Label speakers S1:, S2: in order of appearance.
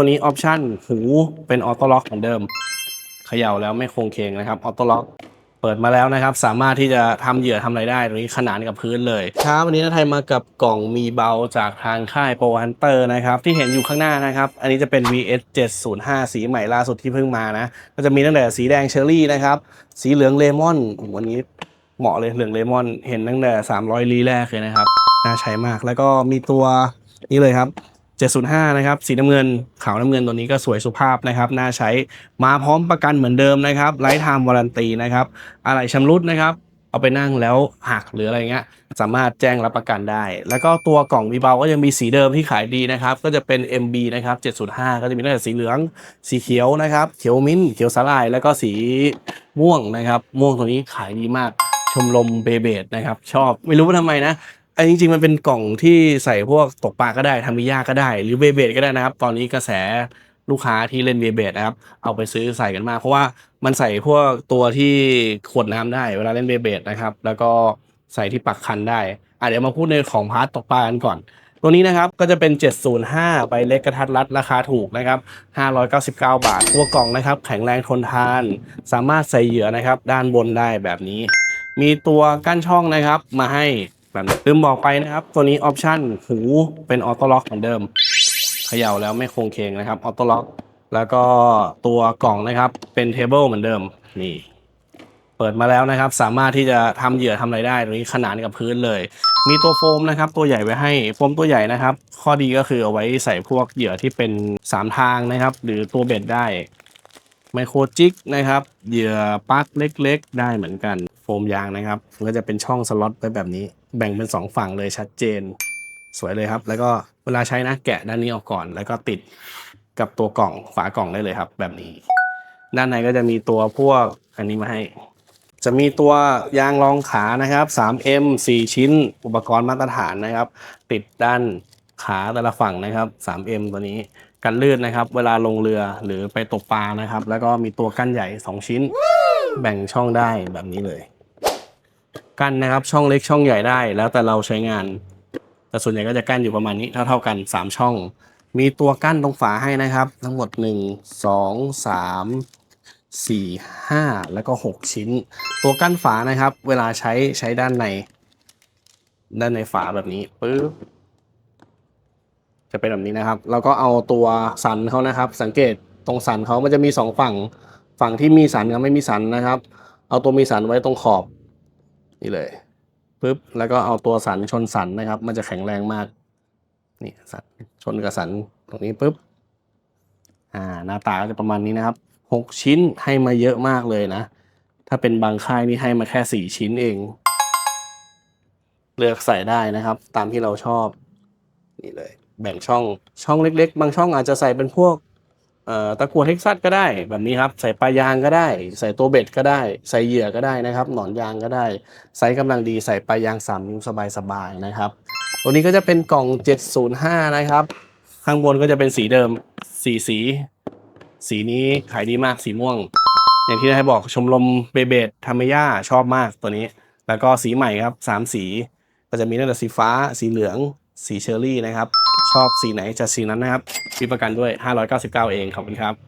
S1: ตัวนี้ออปชั่นหูเป็นออโต้ล็อกเหมือนเดิมเขย่าแล้วไม่คงเคงนะครับออโต้ล็อกเปิดมาแล้วนะครับ สามารถที่จะทำเหยื่อทำอะไรได้ตรงนี้ขนานกับพื้นเลยเช้าวันนี้นาไทยมากับกล่องมีเบาจากทางค่ายโปรฮันเตอร์นะครับ ที่เห็นอยู่ข้างหน้านะครับ อันนี้จะเป็น VS 705สีใหม่ล่าสุดที่เพิ่งมานะ ก็จะมีตั้งแต่สีแดงเชอร์รี่นะครับ สีเหลืองเลมอนโอ้โหวันนี้เหมาะเลยเหลืองเลมอน เห็นตั้งแต่ 300 ลีแรกเลยนะครับ น่าใช้มากแล้วก็มีตัวนี้เลยครับ 705 นะครับ สีน้ำเงิน ขาวน้ำเงินตัวนี้ก็สวยสุภาพนะครับ น่าใช้ มาพร้อมประกันเหมือนเดิมนะครับ ไลท์ไทม์วารันตีนะครับ อะไรชำรุดนะครับ เอาไปนั่งแล้วหักหรืออะไรเงี้ย สามารถแจ้งรับประกันได้ แล้วก็ตัวกล่องวีเบาก็ยังมีสีเดิมที่ขายดีนะครับ ก็จะเป็น MB นะครับ 705 ก็จะมีตั้งแต่สีเหลือง สีเขียวนะครับ เขียวมิ้นท์เขียวสาลาย แล้วก็สีม่วงนะครับ ม่วงตัวนี้ขายดีมากชมรมเบเบดนะครับ ชอบไม่รู้ว่าทำไมนะ อันจริงๆมันเป็นกล่องที่ใส่พวกตกปลาก็ได้ทำมิยาก็ได้ หรือเบเบดก็ได้นะครับ ตอนนี้กระแสลูกค้าที่เล่นเบเบดนะครับ เอาไปซื้อใส่กันมากเพราะว่ามันใส่พวกตัวที่ขวดน้ำได้เวลาเล่นเบเบดนะครับ แล้วก็ใส่ที่ปักคันได้อะเดี๋ยวมาพูดในของพาร์ทตกปลากันก่อน ตัวนี้นะครับก็จะเป็น 705 ใบเล็กกระทัดรัดราคาถูกนะครับ 599 บาท ตัวกล่องนะครับ แข็งแรงทนทาน สามารถใส่เหยื่อนะครับ ด้านบนได้แบบนี้ มีตัวกั้นช่องนะครับมาให้ แบบนี้ลืมบอกไปนะครับ ตัวนี้ออปชั่นหูเป็นออโต้ล็อกเหมือนเดิมเขย่าแล้วไม่โคงเคงนะครับออโต้ล็อกแล้วก็ตัวกล่องนะครับเป็นเทเบิลเหมือนเดิมนี่ เปิดมาแล้วนะครับ สามารถที่จะทำเหยื่อทำอะไรได้ตรงนี้ขนานกับพื้นเลย มีตัวโฟมนะครับ ตัวใหญ่ไว้ให้โฟมตัวใหญ่นะครับ ข้อดีก็คือเอาไว้ใส่พวกเหยื่อที่เป็นสามทางนะครับ หรือตัวเบ็ดได้ไมโครจิกนะครับ เหยื่อปลั๊กเล็กๆ ได้เหมือนกัน โฟมยางนะครับก็จะเป็นช่องสล็อตไว้แบบนี้ แบ่งเป็นสองฝั่งเลยชัดเจน สวยเลยครับ แล้วก็เวลาใช้นะแกะด้านนี้ออกก่อน แล้วก็ติดกับตัวกล่องฝากล่องได้เลยครับ แบบนี้ ด้านในก็จะมีตัวพวกอันนี้มาให้ จะมีตัวยางรองขานะครับ 3M 4 ชิ้น อุปกรณ์มาตรฐานนะครับ ติดด้านขาแต่ละฝั่งนะครับ 3M ตัวนี้กันลื่นนะครับ เวลาลงเรือหรือไปตกปลานะครับ แล้วก็มีตัวกั้นใหญ่ 2 ชิ้น แบ่งช่องได้แบบนี้เลย กั้นนะครับ ช่องเล็กช่องใหญ่ได้ แล้วแต่เราใช้งาน แต่ส่วนใหญ่ก็จะกั้นอยู่ประมาณนี้เท่าเท่ากัน 3 ช่อง มีตัวกั้นตรงฝาให้นะครับ ทั้งหมด 1 2 3สี่ห้าแล้วก็หกชิ้น ตัวกั้นฝานะครับ เวลาใช้ใช้ด้านใน ด้านในฝาแบบนี้ปึ๊บจะเป็นแบบนี้นะครับ แล้วก็เอาตัวสันเขานะครับ สังเกตตรงสันเขามันจะมีสองฝั่ง ฝั่งที่มีสันกับไม่มีสันนะครับ เอาตัวมีสันไว้ตรงขอบ นี่เลยปึ๊บแล้วก็เอาตัวสันชนสันนะครับ มันจะแข็งแรงมากนี่สันชนกับสันตรงนี้ปึ๊บอ่าหน้าตาก็จะประมาณนี้นะครับหกชิ้นให้มาเยอะมากเลยนะ ถ้าเป็นบางค่ายนี่ให้มาแค่สี่ชิ้นเอง เลือกใส่ได้นะครับ ตามที่เราชอบ นี่เลย แบ่งช่องช่องเล็ก ๆ บางช่องอาจจะใส่เป็นพวก ตะกัวเท็กซัสก็ได้แบบนี้ครับ ใส่ปลายางก็ได้ ใส่ตัวเบ็ดก็ได้ ใส่เหยื่อก็ได้นะครับ หนอนยางก็ได้ไซส์กำลังดีใส่ปลายางสามนิ้วสบายๆนะครับ ตัวนี้ก็จะเป็นกล่อง 705 นะครับ ข้างบนก็จะเป็นสีเดิมสีสี สีนี้ขายดีมากสีม่วง อย่างที่ได้บอกชมรมเบเบดทาเมย่าชอบมากตัวนี้ แล้วก็สีใหม่ครับสามสีก็จะมีตั้งแต่สีฟ้า สีเหลือง สีเชอร์รี่นะครับ ชอบสีไหนจะสีนั้นนะครับ มีประกันด้วย 599 เองขอบคุณครับ